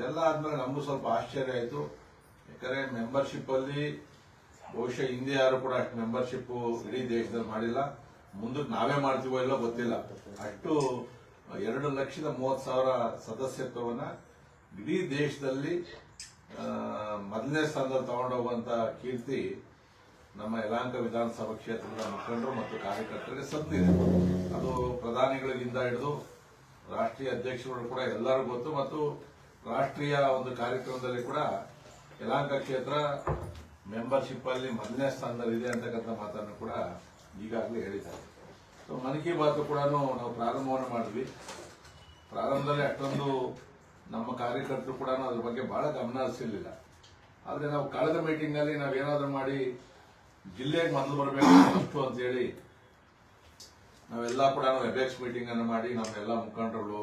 ಇದೆಲ್ಲ ಆದ್ಮೇಲೆ ನಮಗೂ ಸ್ವಲ್ಪ ಆಶ್ಚರ್ಯ ಆಯಿತು. ಯಾಕಂದ್ರೆ ಮೆಂಬರ್ಶಿಪ್ ಅಲ್ಲಿ ಬಹುಶಃ ಹಿಂದೆ ಯಾರು ಕೂಡ ಅಷ್ಟು ಮೆಂಬರ್ಶಿಪ್ ಇಡೀ ದೇಶದಲ್ಲಿ ಮಾಡಿಲ್ಲ. ಮುಂದಕ್ಕೆ ನಾವೇ ಮಾಡ್ತೀವೋ ಇಲ್ಲೋ ಗೊತ್ತಿಲ್ಲ. ಅಷ್ಟು ಎರಡು ಲಕ್ಷದ ಮೂವತ್ತು ಸಾವಿರ ಸದಸ್ಯತ್ವವನ್ನ ಇಡೀ ದೇಶದಲ್ಲಿ ಮೊದಲನೇ ಸ್ಥಾನದಲ್ಲಿ ತಗೊಂಡೋಗುವಂತ ಕೀರ್ತಿ ನಮ್ಮ ಯಲಾಂಕ ವಿಧಾನಸಭಾ ಕ್ಷೇತ್ರದ ಮುಖಂಡರು ಮತ್ತು ಕಾರ್ಯಕರ್ತರಿಗೆ ಸತ್ತಿದೆ. ಅದು ಪ್ರಧಾನಿಗಳಿಂದ ಹಿಡಿದು ರಾಷ್ಟ್ರೀಯ ಅಧ್ಯಕ್ಷರು ಕೂಡ ಎಲ್ಲರಿಗೂ ಗೊತ್ತು. ಮತ್ತು ರಾಷ್ಟ್ರೀಯ ಒಂದು ಕಾರ್ಯಕ್ರಮದಲ್ಲಿ ಕೂಡ ಯಲಾಂಕ ಕ್ಷೇತ್ರ ಮೆಂಬರ್ಶಿಪ್ ಅಲ್ಲಿ ಮೊದಲನೇ ಸ್ಥಾನದಲ್ಲಿ ಇದೆ ಅಂತಕ್ಕಂಥ ಮಾತನ್ನು ಕೂಡ ಈಗಾಗಲೇ ಹೇಳಿದ್ದಾರೆ. ಸೊ ಮನ್ ಕಿ ಬಾತ್ ಕೂಡ ನಾವು ಪ್ರಾರಂಭವನ್ನು ಮಾಡಿದ್ವಿ. ಪ್ರಾರಂಭದಲ್ಲಿ ಅಷ್ಟೊಂದು ನಮ್ಮ ಕಾರ್ಯಕರ್ತರು ಕೂಡ ಅದ್ರ ಬಗ್ಗೆ ಬಹಳ ಗಮನ ಹರಿಸಿರ್ಲಿಲ್ಲ. ಆದ್ರೆ ನಾವು ಕಳೆದ ಮೀಟಿಂಗ್ ನಾವೇನಾದರೂ ಮಾಡಿ ಜಿಲ್ಲೆಗೆ ಮೊದಲು ಬರಬೇಕು ಅಷ್ಟು ಅಂತ ಹೇಳಿ ನಾವೆಲ್ಲ ಕೂಡ ಮೀಟಿಂಗ್ ಅನ್ನು ಮಾಡಿ ನಮ್ಮೆಲ್ಲ ಮುಖಂಡರುಗಳು,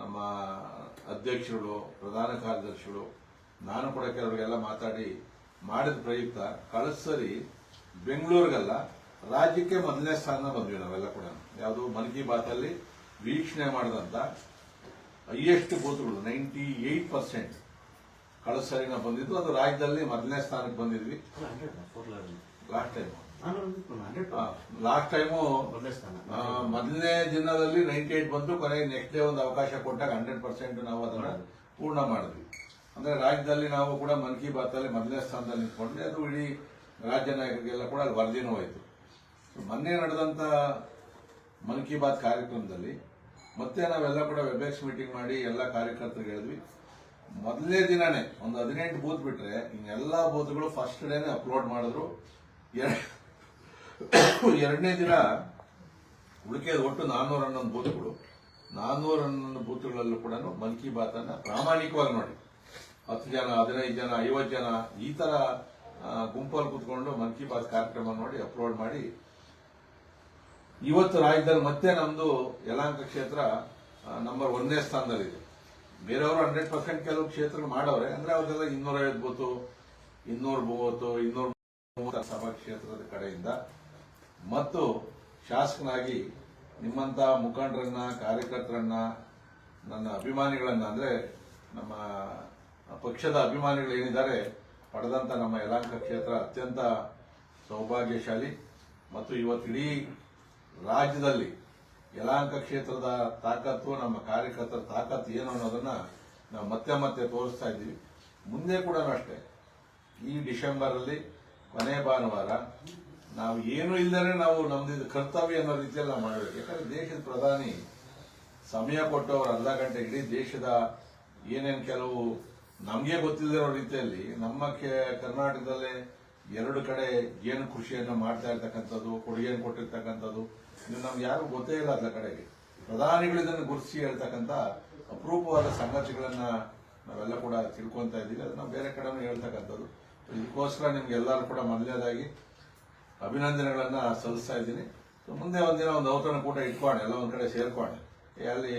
ನಮ್ಮ ಅಧ್ಯಕ್ಷರುಗಳು ಪ್ರಧಾನ ಕಾರ್ಯದರ್ಶಿಗಳು ನಾನು ಕೂಡ ಕೆಲವರಿಗೆಲ್ಲ ಮಾತಾಡಿ ಮಾಡಿದ ಪ್ರಯುಕ್ತ ಕಳಸರಿ ಸರಿ ಬೆಂಗಳೂರಿಗಲ್ಲ ರಾಜ್ಯಕ್ಕೆ ಮೊದಲನೇ ಸ್ಥಾನ ಬಂದ್ವಿ ನಾವೆಲ್ಲ ಕೂಡ. ಯಾವುದು ಮನ್ ಕಿ ಬಾತ್ ಅಲ್ಲಿ ವೀಕ್ಷಣೆ ಮಾಡಿದಂತ ಹೈಯೆಸ್ಟ್ ಬೂತ್ಗಳು ನೈಂಟಿ ಏಟ್ ಪರ್ಸೆಂಟ್ ಕಳಸರಿನ ಸರಿ ನಾವು ಬಂದಿದ್ದು. ಅದು ರಾಜ್ಯದಲ್ಲಿ ಮೊದಲನೇ ಸ್ಥಾನಕ್ಕೆ ಬಂದಿದ್ವಿ. Last time. ಲಾಸ್ಟ್ ಟೈಮು ಮೊದಲನೇ ದಿನದಲ್ಲಿ ನೈಂಟಿ ಏಟ್ ಬಂತು ಕೊನೆಗೆ ನೆಕ್ಸ್ಟ್ ಡೇ ಒಂದು ಅವಕಾಶ ಕೊಟ್ಟಾಗ ಹಂಡ್ರೆಡ್ ಪರ್ಸೆಂಟ್ ನಾವು ಅದನ್ನ ಪೂರ್ಣ ಮಾಡಿದ್ವಿ. ಅಂದ್ರೆ ರಾಜ್ಯದಲ್ಲಿ ನಾವು ಕೂಡ ಮನ್ ಕಿ ಬಾತ್ ಅಲ್ಲಿ ಮೊದಲನೇ ಸ್ಥಾನದಲ್ಲಿ ನಿಂತ್ಕೊಂಡ್ವಿ. ಅದು ಇಡೀ ರಾಜ್ಯ ನಾಯಕರಿಗೆಲ್ಲ ಕೂಡ ಅಲ್ಲಿ ವರದಿನೂ ಹೋಯಿತು. ಮೊನ್ನೆ ನಡೆದಂತ ಮನ್ ಕಿ ಬಾತ್ ಕಾರ್ಯಕ್ರಮದಲ್ಲಿ ಮತ್ತೆ ನಾವೆಲ್ಲ ಕೂಡ ವೆಬ್ಎಕ್ಸ್ ಮೀಟಿಂಗ್ ಮಾಡಿ ಎಲ್ಲ ಕಾರ್ಯಕರ್ತರಿಗೆ ಹೇಳಿದ್ವಿ. ಮೊದಲನೇ ದಿನನೇ ಒಂದು ಹದಿನೆಂಟು ಬೂತ್ ಬಿಟ್ರೆ ಇನ್ನೆಲ್ಲ ಬೂತ್ಗಳು ಫಸ್ಟ್ ಡೇನೆ ಅಪ್ಲೋಡ್ ಮಾಡಿದ್ರು. ಎರ- ಎರಡನೇ ದಿನ ಉಳಿಕೆದ ಒಟ್ಟು ನಾನ್ನೂರ ಹನ್ನೊಂದು ಬೂತ್ಗಳು. ನಾನ್ನೂರ ಹನ್ನೊಂದು ಬೂತ್ಗಳಲ್ಲೂ ಕೂಡ ಮನ್ ಕಿ ಬಾತ್ ಅನ್ನ ಪ್ರಾಮಾಣಿಕವಾಗಿ ನೋಡಿ. ಹತ್ತು ಜನ, ಹದಿನೈದು ಜನ, ಐವತ್ತು ಜನ ಈ ತರ ಗುಂಪಲ್ಲಿ ಕುತ್ಕೊಂಡು ಮನ್ ಕಿ ಬಾತ್ ಕಾರ್ಯಕ್ರಮ ನೋಡಿ ಅಪ್ಲೋಡ್ ಮಾಡಿ. ಇವತ್ತು ರಾಜ್ಯದಲ್ಲಿ ಮತ್ತೆ ನಮ್ದು ಯಲಾಂಕ ಕ್ಷೇತ್ರ ನಂಬರ್ ಒಂದನೇ ಸ್ಥಾನದಲ್ಲಿದೆ. ಬೇರೆಯವರು ಹಂಡ್ರೆಡ್ ಪರ್ಸೆಂಟ್ ಕೆಲವು ಕ್ಷೇತ್ರ ಮಾಡವ್ರೆ, ಅಂದ್ರೆ ಅವ್ರಿಗೆಲ್ಲ ಇನ್ನೂರೈವತ್ತು ಬೂತು, ಇನ್ನೂರ ಮೂವತ್ತು, ಇನ್ನೂರ ಸಭಾ ಕ್ಷೇತ್ರದ ಕಡೆಯಿಂದ ಮತ್ತು ಶಾಸಕನಾಗಿ ನಿಮ್ಮಂತ ಮುಖಂಡರನ್ನ, ಕಾರ್ಯಕರ್ತರನ್ನ, ನನ್ನ ಅಭಿಮಾನಿಗಳನ್ನ, ಅಂದ್ರೆ ನಮ್ಮ ಪಕ್ಷದ ಅಭಿಮಾನಿಗಳು ಏನಿದ್ದಾರೆ, ಪಡೆದಂತ ನಮ್ಮ ಯಲಾಂಕ ಕ್ಷೇತ್ರ ಅತ್ಯಂತ ಸೌಭಾಗ್ಯಶಾಲಿ. ಮತ್ತು ಇವತ್ತಿಡೀ ರಾಜ್ಯದಲ್ಲಿ ಯಲಾಂಕ ಕ್ಷೇತ್ರದ ತಾಕತ್ತು, ನಮ್ಮ ಕಾರ್ಯಕರ್ತರ ತಾಕತ್ತು ಏನು ಅನ್ನೋದನ್ನ ನಾವು ಮತ್ತೆ ಮತ್ತೆ ತೋರಿಸ್ತಾ ಇದ್ದೀವಿ. ಮುಂದೆ ಕೂಡ ಅಷ್ಟೇ. ಈ ಡಿಸೆಂಬರ್ ಅಲ್ಲಿ ಕೊನೆ ಭಾನುವಾರ ನಾವು ಏನು ಇಲ್ಲದೆ ನಾವು ನಮ್ದು ಕರ್ತವ್ಯ ಅನ್ನೋ ರೀತಿಯಲ್ಲಿ ನಾವು ಮಾಡಬೇಕು ಯಾಕಂದ್ರೆ ದೇಶದ ಪ್ರಧಾನಿ ಸಮಯ ಕೊಟ್ಟವರು ಅರ್ಧ ಗಂಟೆ ಇಡೀ ದೇಶದ ಏನೇನು ಕೆಲವು ನಮಗೆ ಗೊತ್ತಿಲ್ಲದಿರೋ ರೀತಿಯಲ್ಲಿ ನಮ್ಮ ಕರ್ನಾಟಕದಲ್ಲೇ ಎರಡು ಕಡೆ ಏನು ಕೃಷಿಯನ್ನು ಮಾಡ್ತಾ ಇರ್ತಕ್ಕಂಥದ್ದು, ಕೊಡುಗೆಯನ್ನು ಕೊಟ್ಟಿರ್ತಕ್ಕಂಥದ್ದು ಇದು ನಮ್ಗೆ ಯಾರು ಗೊತ್ತೇ ಇಲ್ಲ ಅದರ ಕಡೆಗೆ. ಪ್ರಧಾನಿಗಳು ಇದನ್ನು ಗುರುತಿಸಿ ಹೇಳ್ತಕ್ಕಂಥ ಅಪರೂಪವಾದ ಸಂಗತಿಗಳನ್ನ ನಾವೆಲ್ಲ ಕೂಡ ತಿಳ್ಕೊತಾ ಇದ್ದೀವಿ. ಅದು ನಾವು ಬೇರೆ ಕಡೆನೂ ಹೇಳ್ತಕ್ಕಂಥದ್ದು. ಇದಕ್ಕೋಸ್ಕರ ನಿಮ್ಗೆ ಎಲ್ಲರೂ ಕೂಡ ಮೊದಲನೇದಾಗಿ ಅಭಿನಂದನೆಗಳನ್ನ ಸಲ್ಲಿಸ್ತಾ ಇದ್ದೀನಿ. ಮುಂದೆ ಒಂದಿನ ಒಂದು ಔತಣ ಕೂಟ ಇಟ್ಕೊಂಡು, ಎಲ್ಲ ಒಂದು ಕಡೆ ಸೇರ್ಕೊಂಡು. ಅಲ್ಲಿ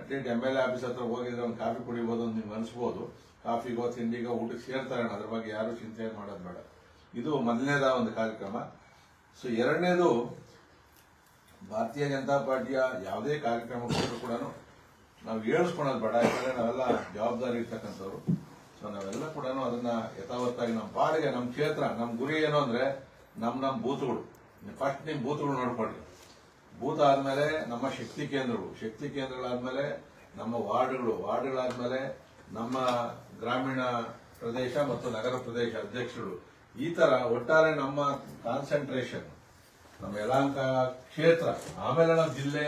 at least M L A office ಹತ್ರ ಹೋಗಿದ್ರೆ ಒಂದು ಕಾಫಿ ಕುಡಿಬೋದು ಅಂತ ನಿಮ್ಗೆ ಅನಿಸ್ಬೋದು. ಕಾಫಿಗೋ, ತಿಂಡಿಗೋ, ಊಟಕ್ಕೆ ಸೇರ್ತಾರೆ ಅದ್ರ ಬಗ್ಗೆ ಯಾರು ಚಿಂತೆ ಮಾಡೋದು ಬೇಡ. ಇದು ಮೊದಲನೇದ ಒಂದು ಕಾರ್ಯಕ್ರಮ. ಸೊ ಎರಡನೇದು, ಭಾರತೀಯ ಜನತಾ ಪಾರ್ಟಿಯ ಯಾವುದೇ ಕಾರ್ಯಕ್ರಮ ಕೂಡ ನಾವು ಹೇಳಿಸ್ಕೊಳೋದು ಬೇಡ. ಯಾಕಂದ್ರೆ ನಾವೆಲ್ಲ ಜವಾಬ್ದಾರಿ ಇರ್ತಕ್ಕಂಥವ್ರು. ಸೊ ನಾವೆಲ್ಲ ಕೂಡ ಅದನ್ನ ಯಥಾವತ್ತಾಗಿ ನಮ್ಮ ಪಾಡಿಗೆ ನಮ್ಮ ಕ್ಷೇತ್ರ ನಮ್ಮ ಗುರಿ ಏನು ಅಂದ್ರೆ ನಮ್ಮ ನಮ್ಮ ಬೂತ್ಗಳು. ಫಸ್ಟ್ ನಿಮ್ ಬೂತ್ಗಳು ನೋಡ್ಕೊಳ್ರಿ. ಬೂತ್ ಆದ್ಮೇಲೆ ನಮ್ಮ ಶಕ್ತಿ ಕೇಂದ್ರಗಳು. ಶಕ್ತಿ ಕೇಂದ್ರಗಳಾದ್ಮೇಲೆ ನಮ್ಮ ವಾರ್ಡ್ಗಳು. ವಾರ್ಡ್ಗಳಾದ್ಮೇಲೆ ನಮ್ಮ ಗ್ರಾಮೀಣ ಪ್ರದೇಶ ಮತ್ತು ನಗರ ಪ್ರದೇಶ ಅಧ್ಯಕ್ಷರು. ಈ ತರ ಒಟ್ಟಾರೆ ನಮ್ಮ ಕಾನ್ಸಂಟ್ರೇಷನ್ ನಮ್ಮ ಯಲಾಂಕ ಕ್ಷೇತ್ರ, ಆಮೇಲೆ ನಮ್ಮ ಜಿಲ್ಲೆ,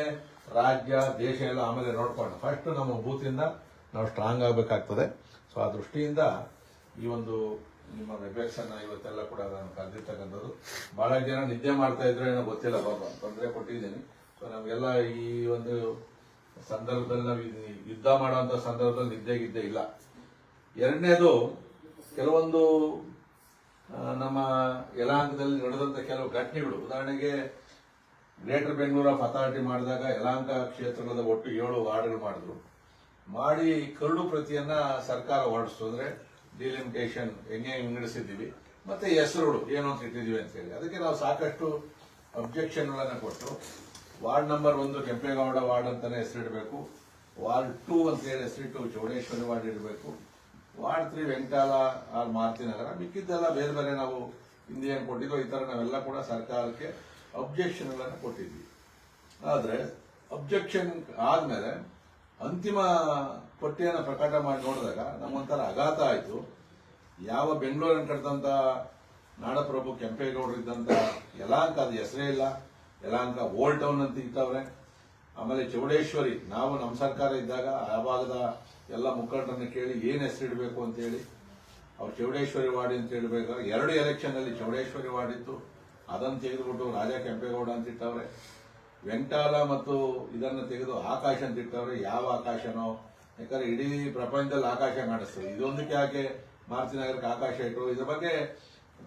ರಾಜ್ಯ, ದೇಶ ಎಲ್ಲ ಆಮೇಲೆ ನೋಡ್ಕೊಂಡು ಫಸ್ಟ್ ನಮ್ಮ ಬೂತಿಂದ ನಾವು ಸ್ಟ್ರಾಂಗ್ ಆಗಬೇಕಾಗ್ತದೆ. ಸೊ ಆ ದೃಷ್ಟಿಯಿಂದ ಈ ಒಂದು ನಿಮ್ಮ ಅನ್ನ ಇವತ್ತೆಲ್ಲ ಕೂಡ ನಾನು ಕರೆದಿರ್ತಕ್ಕಂಥದ್ದು ಬಹಳ ಜನ ನಿದ್ದೆ ಮಾಡ್ತಾ ಇದ್ರೆ ಏನೋ ಗೊತ್ತಿಲ್ಲ ಬಾಬಾ ತೊಂದರೆ ಕೊಟ್ಟಿದ್ದೀನಿ. ಸೊ ನಮಗೆಲ್ಲ ಈ ಒಂದು ಸಂದರ್ಭದಲ್ಲಿ ನಾವು ಯುದ್ಧ ಮಾಡುವಂತ ಸಂದರ್ಭದಲ್ಲಿ ನಿದ್ದೆಗಿದ್ದೆ ಇಲ್ಲ. ಎರಡನೇದು, ಕೆಲವೊಂದು ನಮ್ಮ ಯಲಹಂಕದಲ್ಲಿ ನಡೆದಂತ ಕೆಲವು ಘಟನೆಗಳು. ಉದಾಹರಣೆಗೆ ಗ್ರೇಟರ್ ಬೆಂಗಳೂರು ಆಫ್ ಅಥಾರಿಟಿ ಮಾಡಿದಾಗ ಯಲಾಂಕ ಕ್ಷೇತ್ರದ ಒಟ್ಟು ಏಳು ವಾರ್ಡ್ಗಳು ಮಾಡಿದ್ರು. ಮಾಡಿ ಕರಡು ಪ್ರತಿಯನ್ನ ಸರ್ಕಾರ ಹೊರಡಿಸ್ತು ಅಂದ್ರೆ ಡಿಲಿಮಿಟೇಷನ್ ಹೆಂಗೆ ವಿಂಗಡಿಸಿದ್ದೀವಿ, ಮತ್ತೆ ಹೆಸರುಗಳು ಏನು ಅಂತ ಇಟ್ಟಿದೀವಿ ಅಂತ ಹೇಳಿ. ಅದಕ್ಕೆ ನಾವು ಸಾಕಷ್ಟು ಅಬ್ಜೆಕ್ಷನ್ಗಳನ್ನು ಕೊಟ್ಟು, ವಾರ್ಡ್ ನಂಬರ್ ಒಂದು ಕೆಂಪೇಗೌಡ ವಾರ್ಡ್ ಅಂತಾನೆ ಹೆಸರಿಡಬೇಕು, ವಾರ್ಡ್ ಟೂ ಅಂತ ಹೇಳಿ ಹೆಸರಿಟ್ಟು ಚೌಡೇಶ್ವರಿ ವಾರ್ಡ್ ಇಡಬೇಕು, ward three Venkatala or Marutinagar, ಮಿಕ್ಕಿದ್ದೆಲ್ಲ ಬೇರೆ ಬೇರೆ ನಾವು ಹಿಂದೆ ಏನು ಕೊಟ್ಟಿದ್ದೋ ಈ ತರ ನಾವೆಲ್ಲ ಕೂಡ ಸರ್ಕಾರಕ್ಕೆ ಅಬ್ಜೆಕ್ಷನ್ಗಳನ್ನು ಕೊಟ್ಟಿದ್ವಿ ಆದರೆ ಅಬ್ಜೆಕ್ಷನ್ ಆದಮೇಲೆ ಅಂತಿಮ ಪಟ್ಟಿಯನ್ನು ಪ್ರಕಟ ಮಾಡಿ ನೋಡಿದಾಗ ನಮ್ಮೊಂಥರ ಆಘಾತ ಆಯಿತು. ಯಾವ ಬೆಂಗಳೂರನ್ನು ಕಟ್ಟಿದಂಥ ನಾಡಪ್ರಭು ಕೆಂಪೇಗೌಡರು ಇದ್ದಂತ ಯಲಾಂಕ ಅದು ಹೆಸರೇ ಇಲ್ಲ. ಯಲಾಂಕ ಓಲ್ಡ್ ಟೌನ್ ಅಂತ ಇತ್ತವ್ರೆ ಆಮೇಲೆ ಚೌಡೇಶ್ವರಿ, ನಾವು ನಮ್ಮ ಸರ್ಕಾರ ಇದ್ದಾಗ ಆ ಭಾಗದ ಎಲ್ಲ ಮುಖಂಡರನ್ನು ಕೇಳಿ ಏನು ಹೆಸರಿಡಬೇಕು ಅಂತ ಹೇಳಿ ಅವ್ರು ಚೌಡೇಶ್ವರಿ ವಾರ್ಡ್ ಅಂತ ಹೇಳ್ಬೇಕಾದ್ರೆ ಎರಡು ಎಲೆಕ್ಷನ್ ಅಲ್ಲಿ ಚೌಡೇಶ್ವರಿ ವಾರ್ಡ್ ಇತ್ತು. ಅದನ್ನು ತೆಗೆದುಬಿಟ್ಟು ರಾಜಾ ಕೆಂಪೇಗೌಡ ಅಂತ ಇಟ್ಟವ್ರೆ. ವೆಂಕಟಾಲ ಮತ್ತು ಇದನ್ನು ತೆಗೆದು ಆಕಾಶ ಅಂತ ಇಟ್ಟವ್ರೆ. ಯಾವ ಆಕಾಶನೋ ಯಾಕಂದ್ರೆ ಇಡೀ ಪ್ರಪಂಚದಲ್ಲಿ ಆಕಾಶ ಕಾಣಿಸ್ತದೆ. ಇದೊಂದಕ್ಕೆ ಯಾಕೆ ಮಾರ್ಚಿನಗರಕ್ಕೆ ಆಕಾಶ ಇಟ್ಟರು ಇದ್ರ ಬಗ್ಗೆ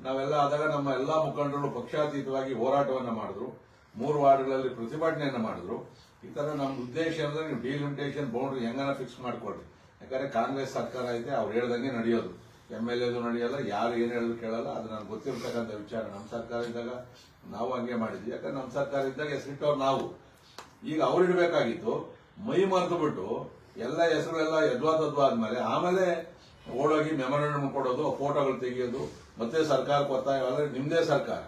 ನಾವೆಲ್ಲ ಆದಾಗ ನಮ್ಮ ಎಲ್ಲಾ ಮುಖಂಡರು ಪಕ್ಷಾತೀತವಾಗಿ ಹೋರಾಟವನ್ನ ಮಾಡಿದ್ರು. ಮೂರು ವಾರ್ಡ್ಗಳಲ್ಲಿ ಪ್ರತಿಭಟನೆಯನ್ನು ಮಾಡಿದ್ರು. ಈ ತರ ನಮ್ಮ ಉದ್ದೇಶ ಅಂದ್ರೆ ನೀವು ಡಿಲಿಮಿಟೇಷನ್ ಬೌಂಡ್ರಿ ಹೆಂಗನ ಫಿಕ್ಸ್ ಮಾಡ್ಕೊಳ್ರಿ. ಯಾಕಂದ್ರೆ ಕಾಂಗ್ರೆಸ್ ಸರ್ಕಾರ ಐತೆ, ಅವ್ರು ಹೇಳ್ದಂಗೆ ನಡೆಯೋದು. ಎಂ ಎಲ್ ಎದು ನಡೆಯಲ್ಲ, ಯಾರು ಏನು ಹೇಳಿದ್ರು ಕೇಳಲ್ಲ. ಅದು ನನಗೆ ಗೊತ್ತಿರ್ತಕ್ಕಂಥ ವಿಚಾರ. ನಮ್ಮ ಸರ್ಕಾರ ಇದ್ದಾಗ ನಾವು ಹಂಗೆ ಮಾಡಿದ್ವಿ. ಯಾಕಂದ್ರೆ ನಮ್ಮ ಸರ್ಕಾರ ಇದ್ದಾಗ ಹೆಸರಿಟ್ಟವ್ರು ನಾವು. ಈಗ ಅವ್ರು ಇಡಬೇಕಾಗಿತ್ತು, ಮೈ ಮರೆತು ಬಿಟ್ಟು ಎಲ್ಲ ಹೆಸರುಗಳೆಲ್ಲ ಯದ್ವಾ ತದ್ವಾ ಆದ್ಮೇಲೆ ಆಮೇಲೆ ಓಡೋಗಿ ಮೆಮೊರಂಡಮ್ ಕೊಡೋದು, ಫೋಟೋಗಳು ತೆಗೆಯೋದು, ಮತ್ತೆ ಸರ್ಕಾರಕ್ಕೆ ಒತ್ತಾಯ ನಿಮ್ದೇ ಸರ್ಕಾರ.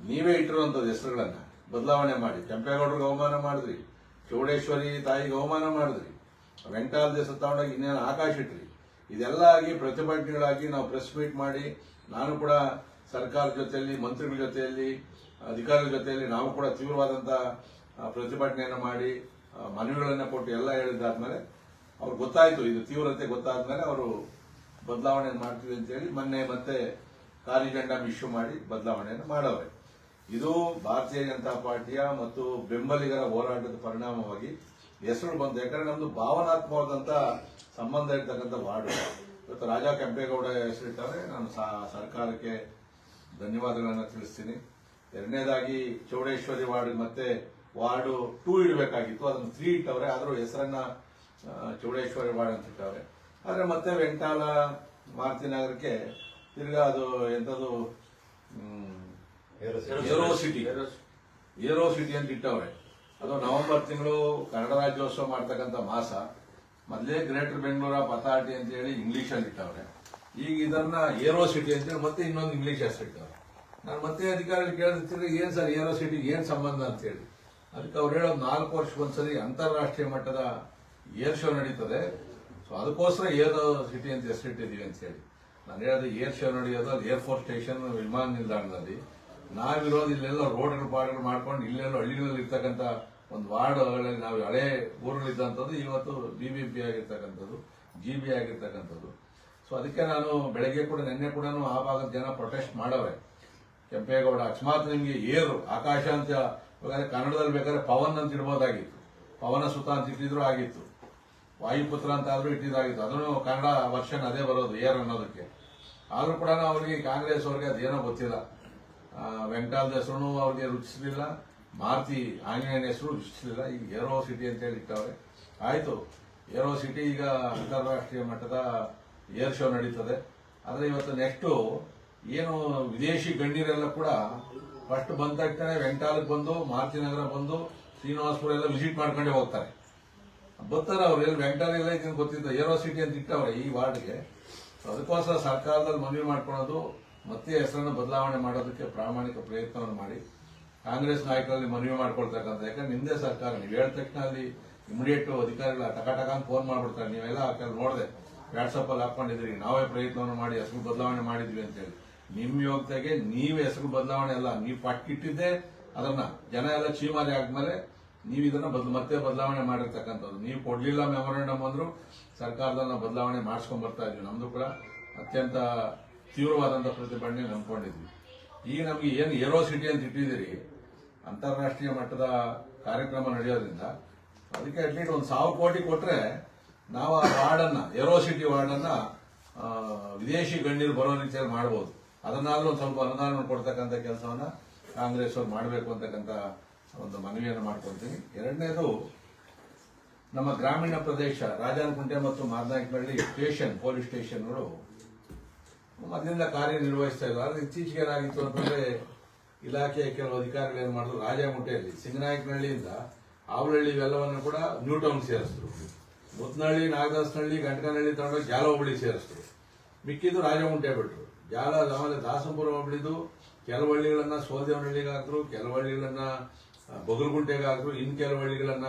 ನೀವೇ ಇಟ್ಟಿರುವಂತದ್ದು ಹೆಸರುಗಳನ್ನ. ಬದಲಾವಣೆ ಮಾಡಿ. ಕೆಂಪೇಗೌಡರಿಗೆ ಅವಮಾನ ಮಾಡಿದ್ರಿ. ಚೌಡೇಶ್ವರಿ ತಾಯಿಗೆ ಅವಮಾನ ಮಾಡಿದ್ರಿ. ವೆಂಕಟಾಲ್ ದೇಶ ತಗೊಂಡೋಗಿ ಇನ್ನೇನು ಆಕಾಶ ಇಟ್ರಿ. ಇದೆಲ್ಲ ಆಗಿ ಪ್ರತಿಭಟನೆಗಳಾಗಿ ನಾವು ಪ್ರೆಸ್ ಮೀಟ್ ಮಾಡಿ, ನಾನು ಕೂಡ ಸರ್ಕಾರ ಜೊತೆಯಲ್ಲಿ, ಮಂತ್ರಿಗಳ ಜೊತೆಯಲ್ಲಿ, ಅಧಿಕಾರಿಗಳ ಜೊತೆಯಲ್ಲಿ ನಾವು ಕೂಡ ತೀವ್ರವಾದಂಥ ಪ್ರತಿಭಟನೆಯನ್ನು ಮಾಡಿ ಮನವಿಗಳನ್ನು ಕೊಟ್ಟು ಎಲ್ಲ ಹೇಳಿದಾದ್ಮೇಲೆ ಅವ್ರಿಗೆ ಗೊತ್ತಾಯ್ತು, ಇದು ತೀವ್ರತೆ ಗೊತ್ತಾದ್ಮೇಲೆ ಅವರು ಬದಲಾವಣೆ ಮಾಡ್ತೀವಿ ಅಂತ ಹೇಳಿ ಮೊನ್ನೆ ಮತ್ತೆ ಕಾರ್ಯಜೆಂಡಮ್ ಇಶ್ಯೂ ಮಾಡಿ ಬದಲಾವಣೆಯನ್ನು ಮಾಡವ್ರೆ ಇದು ಭಾರತೀಯ ಜನತಾ ಪಾರ್ಟಿಯ ಮತ್ತು ಬೆಂಬಲಿಗರ ಹೋರಾಟದ ಪರಿಣಾಮವಾಗಿ ಹೆಸರು ಬಂತು. ಯಾಕಂದ್ರೆ ನಮ್ದು ಭಾವನಾತ್ಮಕವಾದಂತ ಸಂಬಂಧ ಇರ್ತಕ್ಕಂಥ ವಾರ್ಡ್. ಇವತ್ತು ರಾಜಾ ಕೆಂಪೇಗೌಡ ಹೆಸರಿಟ್ಟವ್ರೆ ನಾನು ಸರ್ಕಾರಕ್ಕೆ ಧನ್ಯವಾದಗಳನ್ನು ತಿಳಿಸ್ತೀನಿ. ಎರಡನೇದಾಗಿ ಚೌಡೇಶ್ವರಿ ವಾರ್ಡ್ ಮತ್ತೆ ವಾರ್ಡು ಟೂ ಇಡಬೇಕಾಗಿತ್ತು. ಅದನ್ನು ತ್ರೀ ಇಟ್ಟವ್ರೆ. ಆದರೂ ಹೆಸರನ್ನ ಚೌಡೇಶ್ವರಿ ಅಂತ ಇಟ್ಟವ್ರೆ ಆದರೆ ಮತ್ತೆ ವೆಂಟಾಲ ಮಾರುತಿನಗರಕ್ಕೆ ತಿರ್ಗಾ ಅದು ಎಂಥದ್ದು ಏರೋ ಸಿಟಿ. ಏರೋ ಸಿಟಿ ಅಂತ ಇಟ್ಟವ್ರೆ. ಅದು ನವೆಂಬರ್ ತಿಂಗಳು ಕನ್ನಡ ರಾಜ್ಯೋತ್ಸವ ಮಾಡ್ತಕ್ಕಂಥ ಮಾಸ. ಮೊದಲೇ ಗ್ರೇಟರ್ ಬೆಂಗಳೂರ ಪತಾಟಿ ಅಂತ ಹೇಳಿ ಇಂಗ್ಲಿಷ್ ಅಲ್ಲಿ ಇಟ್ಟವ್ರೆ. ಈಗ ಇದನ್ನ ಏರೋ ಸಿಟಿ ಅಂತ ಹೇಳಿ ಮತ್ತೆ ಇನ್ನೊಂದು ಇಂಗ್ಲೀಷ್ ಹೆಸರು ಇಟ್ಟವ್ರೆ. ನಾನು ಮತ್ತೆ ಅಧಿಕಾರಿಗಳು ಕೇಳಿದ್ರೆ ಏನ್ ಸರ್ ಏರೋ ಸಿಟಿಗೆ ಏನ್ ಸಂಬಂಧ ಅಂತ ಹೇಳಿ. ಅದಕ್ಕೆ ಅವ್ರು ಹೇಳೋದು ನಾಲ್ಕು ವರ್ಷಕ್ಕೊಂದ್ಸರಿ ಅಂತಾರಾಷ್ಟ್ರೀಯ ಮಟ್ಟದ ಏರ್ ಶೋ ನಡೀತದೆ. ಸೊ ಅದಕ್ಕೋಸ್ಕರ ಏರ್ ಸಿಟಿ ಅಂತ ಹೆಸರಿಟ್ಟಿದೀವಿ ಅಂತ ಹೇಳಿ. ನಾನು ಹೇಳೋದು ಏರ್ ಶೋ ನಡೆಯೋದು, ಅದು ಏರ್ಫೋರ್ಸ್ ಸ್ಟೇಷನ್ ವಿಮಾನ ನಿಲ್ದಾಣದಲ್ಲಿ. ನಾವಿರೋದು ಇಲ್ಲೆಲ್ಲ ರೋಡ್ಗಳು ಪಾಡ್ಗಳು ಮಾಡ್ಕೊಂಡು ಇಲ್ಲೆಲ್ಲ ಹಳ್ಳಿಗಳಲ್ಲಿ ಇರ್ತಕ್ಕಂಥ ಒಂದು ವಾರ್ಡ್ಗಳಲ್ಲಿ ನಾವು ಹಳೆ ಊರುಗಳಿದ್ದಂಥದ್ದು, ಇವತ್ತು ಬಿ ಬಿ ಪಿ ಆಗಿರ್ತಕ್ಕಂಥದ್ದು ಜಿ ಬಿ ಆಗಿರ್ತಕ್ಕಂಥದ್ದು. ಸೊ ಅದಕ್ಕೆ ನಾನು ಬೆಳಗ್ಗೆ ಕೂಡ, ನಿನ್ನೆ ಕೂಡ ಆ ಭಾಗದ ಜನ ಪ್ರೊಟೆಸ್ಟ್ ಮಾಡವೆ ಕೆಂಪೇಗೌಡ, ಅಕಸ್ಮಾತ್ ನಿಮಗೆ ಏರು, ಆಕಾಶ ಅಂತ ಕನ್ನಡದಲ್ಲಿ ಬೇಕಾದ್ರೆ ಪವನ್ ಅಂತ ಇಡ್ಬೋದಾಗಿತ್ತು ಪವನ ಸುತ ಅಂತ ಇಟ್ಟಿದ್ರು ಆಗಿತ್ತು. ವಾಯುಪುತ್ರ ಅಂತ ಆದ್ರೂ ಇಟ್ಟಿದ್ದಾಗಿತ್ತು. ಅದನ್ನು ಕನ್ನಡ ವರ್ಷನ್ ಅದೇ ಬರೋದು, ಏರ್ ಅನ್ನೋದಕ್ಕೆ. ಆದ್ರೂ ಕೂಡ ಅವ್ರಿಗೆ ಕಾಂಗ್ರೆಸ್ ಅವ್ರಿಗೆ ಅದೇನೋ ಗೊತ್ತಿಲ್ಲ. ವೆಂಕಟಾಲ್ ಹೆಸರು ಅವ್ರಿಗೆ ರುಚಿಸಲಿಲ್ಲ. ಮಾರುತಿ ಆಂಜನೇಯನ ಹೆಸರು ರುಚಿಸಲಿಲ್ಲ. ಈಗ ಏರೋ ಸಿಟಿ ಅಂತ ಹೇಳಿ ಇಟ್ಟವ್ರೆ. ಆಯ್ತು. ಏರೋ ಸಿಟಿ ಈಗ ಅಂತಾರಾಷ್ಟ್ರೀಯ ಮಟ್ಟದ ಏರ್ ಶೋ ನಡೀತದೆ. ಆದ್ರೆ ಇವತ್ತು ನೆಕ್ಸ್ಟ್ ಏನು ವಿದೇಶಿ ಗಣ್ಯರೆಲ್ಲ ಕೂಡ ಫಸ್ಟ್ ಬಂದ ತಕ್ಷಣ ಬಂದು ಬಂದು ಮಾರುತಿನಗರ ಬಂದು, ಶ್ರೀನಿವಾಸಪುರ ಎಲ್ಲ ವಿಸಿಟ್ ಮಾಡ್ಕೊಂಡೇ ಹೋಗ್ತಾರೆ. ಬರ್ತಾರ ಅವ್ರು ಎಲ್ಲಿ ವೆಂಕಟಾಲ ಎಲ್ಲ ಇದನ್ನು ಗೊತ್ತಿದ್ದ ಏರೋ ಸಿಟಿ ಅಂತ ಇಟ್ಟವ್ರೆ ಈ ವಾರ್ಡ್ಗೆ. ಅದಕ್ಕೋಸ್ಕರ ಸರ್ಕಾರದಲ್ಲಿ ಮನವಿ ಮಾಡ್ಕೊಳ್ಳೋದು, ಮತ್ತೆ ಹೆಸರನ್ನು ಬದಲಾವಣೆ ಮಾಡೋದಕ್ಕೆ ಪ್ರಾಮಾಣಿಕ ಪ್ರಯತ್ನವನ್ನು ಮಾಡಿ. ಕಾಂಗ್ರೆಸ್ ನಾಯಕರಲ್ಲಿ ಮನವಿ ಮಾಡ್ಕೊಳ್ತಕ್ಕಂಥ, ಯಾಕಂದ್ರೆ ನಿಮ್ದೇ ಸರ್ಕಾರ, ನೀವು ಹೇಳಿದ ತಕ್ಷಣ ಅಲ್ಲಿ ಇಮಿಡಿಯೇಟ್ ಅಧಿಕಾರಿಗಳ ಟಕ ಅಂತ ಫೋನ್ ಮಾಡ್ಬಿಡ್ತಾರೆ. ನೀವೆಲ್ಲ ಕೆಲವು ನೋಡಿದೆ ವಾಟ್ಸಪ್ ಅಲ್ಲಿ ಹಾಕೊಂಡಿದ್ರಿ ನಾವೇ ಪ್ರಯತ್ನವನ್ನು ಮಾಡಿ, ಹೆಸರು ಬದಲಾವಣೆ ಮಾಡಿದ್ವಿ ಅಂತ ಹೇಳಿ. ನಿಮ್ಮ ಯೋಗ್ಯತೆಗೆ ನೀವು ಹೆಸರು ಬದಲಾವಣೆ ಅಲ್ಲ, ನೀವು ಪಟ್ಟಿಟ್ಟಿದ್ದೆ, ಅದನ್ನ ಜನ ಎಲ್ಲ ಚೀಮಾರಿ ಆದ್ಮೇಲೆ ನೀವು ಇದನ್ನ ಬದ್ ಮತ್ತೆ ಬದಲಾವಣೆ ಮಾಡಿರ್ತಕ್ಕಂಥದ್ದು. ನೀವು ಕೊಡ್ಲಿಲ್ಲ ಮೆಮೊರಂಡಮ್ ಅಂದ್ರು ಸರ್ಕಾರದಲ್ಲ ಬದಲಾವಣೆ ಮಾಡಿಸ್ಕೊಂಡ್ ಬರ್ತಾ ಇದ್ವಿ. ನಮ್ದು ಕೂಡ ಅತ್ಯಂತ ತೀವ್ರವಾದಂತ ಪ್ರತಿಭಟನೆ ನಂಬ್ಕೊಂಡಿದ್ವಿ ಈಗ ನಮ್ಗೆ ಏನು ಏರೋ ಸಿಟಿ ಅಂತ ಇಟ್ಟಿದ್ದೀರಿ. ಅಂತಾರಾಷ್ಟ್ರೀಯ ಮಟ್ಟದ ಕಾರ್ಯಕ್ರಮ ನಡೆಯೋದ್ರಿಂದ ಅದಕ್ಕೆ ಅಟ್ಲೀಸ್ಟ್ ಒಂದು ಸಾವಿರ ಕೋಟಿ ಕೊಟ್ರೆ ನಾವು ಆ ವಾರ್ಡನ್ನ, ಏರೋ ಸಿಟಿ ವಾರ್ಡನ್ನ ವಿದೇಶಿ ಗಣ್ಯರು ಬರೋ ರೀತಿಯಲ್ಲಿ ಮಾಡಬಹುದು ಅದನ್ನಾದ್ರೂ ಒಂದು ಸ್ವಲ್ಪ ಅನುದಾನ ಕೊಡ್ತಕ್ಕಂಥ ಕೆಲಸವನ್ನ ಕಾಂಗ್ರೆಸ್ ಅವ್ರು ಮಾಡಬೇಕು ಅಂತಕ್ಕಂಥ ಒಂದು ಮನವಿಯನ್ನು ಮಾಡ್ಕೊಳ್ತೀನಿ. ಎರಡನೇದು, ನಮ್ಮ ಗ್ರಾಮೀಣ ಪ್ರದೇಶ, ರಾಜನಕುಂಟೆ ಮತ್ತು ಮಾದನಾಯಕನಹಳ್ಳಿ ಸ್ಟೇಷನ್, ಪೊಲೀಸ್ ಸ್ಟೇಷನ್ಗಳು ಮೊದಲಿಂದ ಕಾರ್ಯನಿರ್ವಹಿಸ್ತಾ ಇಲ್ಲ ಆದರೆ ಇತ್ತೀಚೆಗೆ ಏನಾಗಿತ್ತು ಅಂತಂದ್ರೆ ಇಲಾಖೆಯ ಕೆಲವು ಅಧಿಕಾರಿಗಳು ಏನು ಮಾಡಿದ್ರು, ರಾಜಾಮುಂಟೆಯಲ್ಲಿ, ಸಿಂಗನಾಯಕನಹಳ್ಳಿಯಿಂದ ಆವಳಹಳ್ಳಿ ಇವೆಲ್ಲವನ್ನು ಕೂಡ ನ್ಯೂ ಟೌನ್ ಸೇರಿಸಿದ್ರು. ಮುತ್ನಹಳ್ಳಿ ನಾಗದಾಸನಹಳ್ಳಿ ಗಂಟಕನಹಳ್ಳಿ ತಗೊಂಡೋಗಿ ಜಾಲ ಹೋಬಳಿ ಸೇರಿಸಿದ್ರು. ಮಿಕ್ಕಿದ್ದು ರಾಜಮುಂಟೆ ಬಿಟ್ಟರು ಜಾಲ ಆಮೇಲೆ ದಾಸಂಪುರ ಹೋಬಳಿದು ಕೆಲವು ಹಳ್ಳಿಗಳನ್ನು ಸೋಲ್ದೇವನಹಳ್ಳಿಗೆ ಹಾಕ್ರು ಕೆಲವು ಹಳ್ಳಿಗಳನ್ನ ಬಗಲ್ಗುಂಟೆಗೆ ಹಾಕ್ರು ಇನ್ ಕೆಲವು ಹಳ್ಳಿಗಳನ್ನ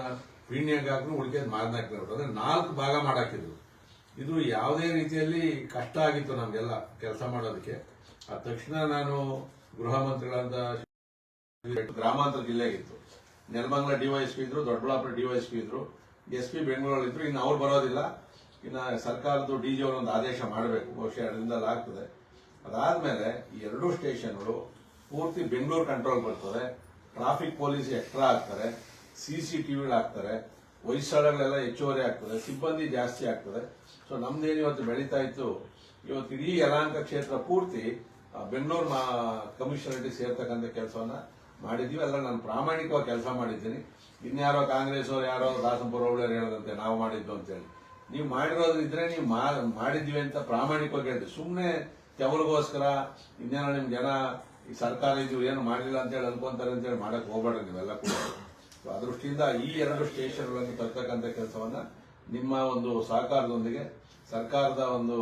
ಪೀಣ್ಯಗಾದ್ರು ಉಳಿಕೆ ಉಳಿಕೆದ್ ಅಂದ್ರೆ ನಾಲ್ಕು ಭಾಗ ಮಾಡಾಕಿದ್ರು. ಇದು ಯಾವುದೇ ರೀತಿಯಲ್ಲಿ ಕಷ್ಟ ಆಗಿತ್ತು ನಮ್ಗೆಲ್ಲ ಕೆಲಸ ಮಾಡೋದಕ್ಕೆ. ಆ ತಕ್ಷಣ ನಾನು ಗೃಹ ಮಂತ್ರಿಗಳಂತ ಗ್ರಾಮಾಂತರ ಜಿಲ್ಲೆಗಿತ್ತು. ನೆಲಮಂಗಲ ಡಿವೈಎಸ್ಪಿ ಇದ್ರು, ದೊಡ್ಡಬಳ್ಳಾಪುರ ಡಿವೈಎಸ್ಪಿ ಇದ್ರು. ಎಸ್ ಪಿ ಬೆಂಗಳೂರಲ್ಲಿ ಇದ್ರು. ಇನ್ನು ಅವ್ರು ಬರೋದಿಲ್ಲ. ಇನ್ನು ಸರ್ಕಾರದ ಡಿ ಜಿ ಅವರೊಂದು ಆದೇಶ ಮಾಡಬೇಕು. ಬಹುಶಃ ಎರಡರಿಂದಲೇ ಆಗ್ತದೆ. ಅದಾದ್ಮೇಲೆ ಎರಡೂ ಸ್ಟೇಷನ್ಗಳು ಪೂರ್ತಿ ಬೆಂಗಳೂರು ಕಂಟ್ರೋಲ್ ಬರ್ತದೆ. ಟ್ರಾಫಿಕ್ ಪೊಲೀಸ್ ಎಕ್ಸ್ಟ್ರಾ ಆಗ್ತಾರೆ ಸಿ ಟಿವಿಗಳು ಹಾಕ್ತಾರೆ ವಯಸ್ಸಾಳಗಳೆಲ್ಲ ಹೆಚ್ಚುವರಿ ಆಗ್ತದೆ ಸಿಬ್ಬಂದಿ ಜಾಸ್ತಿ ಆಗ್ತದೆ ಸೊ ನಮ್ದೇನು ಇವತ್ತು ಬೆಳೀತಾ ಇತ್ತು, ಇವತ್ತು ಇಡೀ ಯಲಾಂಕ ಕ್ಷೇತ್ರ ಪೂರ್ತಿ ಬೆಂಗಳೂರು ಮಾ, ಕಮಿಷನರೇಟ್ ಸೇರ್ತಕ್ಕಂಥ ಕೆಲಸವನ್ನ ಮಾಡಿದೀವಿ. ಅಲ್ಲ ನಾನು ಪ್ರಾಮಾಣಿಕವಾಗಿ ಕೆಲಸ ಮಾಡಿದ್ದೀನಿ. ಇನ್ಯಾರೋ ಕಾಂಗ್ರೆಸ್ ಅವರು, ಯಾರೋ ದಾಸಂಪುರ ಒಳ್ಳೆಯವರು ಹೇಳದಂತೆ ನಾವು ಮಾಡಿದ್ದು ಅಂತೇಳಿ. ನೀವು ಮಾಡಿರೋದು ಇದ್ರೆ ನೀವು ಮಾಡಿದ್ವಿ ಅಂತ ಪ್ರಾಮಾಣಿಕವಾಗಿ ಹೇಳ್ತೀವಿ. ಸುಮ್ಮನೆ ತೆವರಿಗೋಸ್ಕರ ಇನ್ಯಾರೋ ನಿಮ್ಮ ಜನ ಈ ಸರ್ಕಾರ ಇದು ಏನು ಮಾಡಲಿಲ್ಲ ಅಂತ ಹೇಳಿ ಅನ್ಕೊಂತಾರೆ ಅಂತ ಹೇಳಿ ಮಾಡಕ್ ಹೋಗ್ಬೇಡ್ರಿ ನೀವೆಲ್ಲ ಕೂಡ. ಆ ದೃಷ್ಟಿಯಿಂದ ಈ ಎರಡು ಸ್ಟೇಷನ್ಗಳನ್ನು ತರ್ತಕ್ಕಂಥ ಕೆಲಸವನ್ನ ನಿಮ್ಮ ಒಂದು ಸಹಕಾರದೊಂದಿಗೆ, ಸರ್ಕಾರದ ಒಂದು